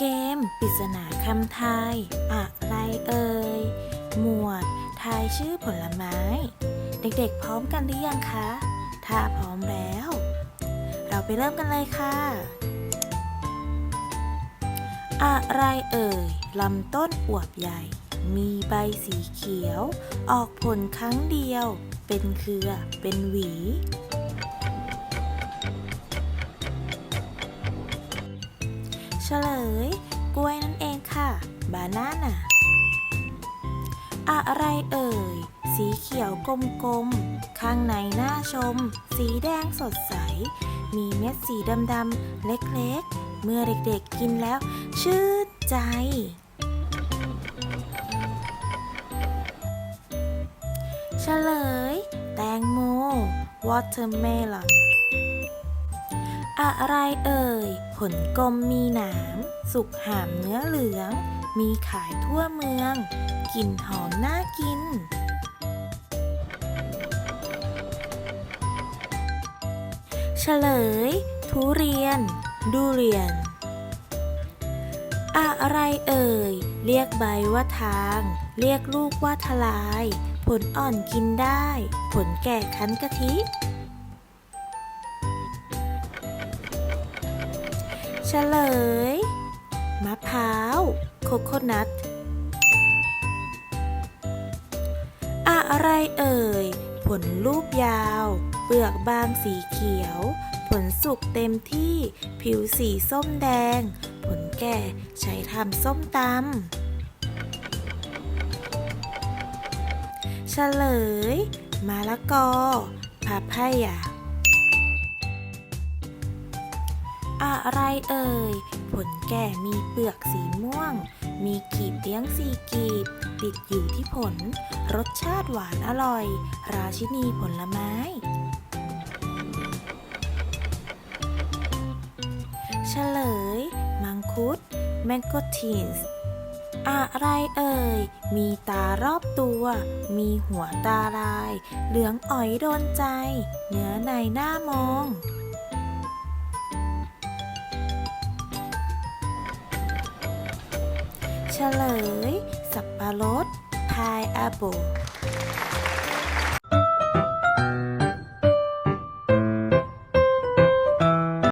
กม ปริศนาคำทาย อะไรเอ่ย หมวด ทายชื่อผลไม้ เด็กๆ พร้อมกันหรือยังคะ ถ้าพร้อมแล้ว เราไปเริ่มกันเลยค่ะ อะไรเอ่ยลำต้นอวบใหญ่ มีใบสีเขียว ออกผลครั้งเดียว เป็นเครือ เป็นหวี ฉลย กล้วยนั่นเองค่ะบานาน่าอะไรเอ่ย สีเขียวกลมๆ ข้างในหน้าชม สีแดงสดใส มีเม็ดสีดำๆ เล็กๆ เมื่อเด็กๆกินแล้ว ชื่นใจ เฉลย แตงโม watermelon อ อะไรเอ่ย ผลกลมมีหนาม สุกหามเนื้อเหลือง มีขายทั่วเมือง กลิ่นหอมน่ากิน เฉลย ทุเรียน ดูเรียน อะไรเอ่ย เรียกใบว่าทาง เรียกลูกว่าทลาย ผลอ่อนกินได้ ผลแก่คั้นกะทิ เฉลย มะพร้าว โคโคนัทอะไรเอ่ย ผลลูกยาว เปลือกบางสีเขียว ผลสุกเต็มที่ ผิวสีส้มแดง ผลแก่ใช้ทำส้มตำเฉลย มะละกอพาพายา อะไรเอ่ย ผลแก่มีเปลือกสีม่วง มีกีบเลี้ยงสี่กีบ ติดอยู่ที่ผล รสชาติหวานอร่อย ราชินีผลไม้ เฉลย มังคุดแมงโกทีนส์อะไรเอ่ย มีตารอบตัว มีหัวตาลาย เหลืองอ๋อยโดนใจ เนื้อในหน้ามอง เฉลย สับปะรดพายแอปเปิล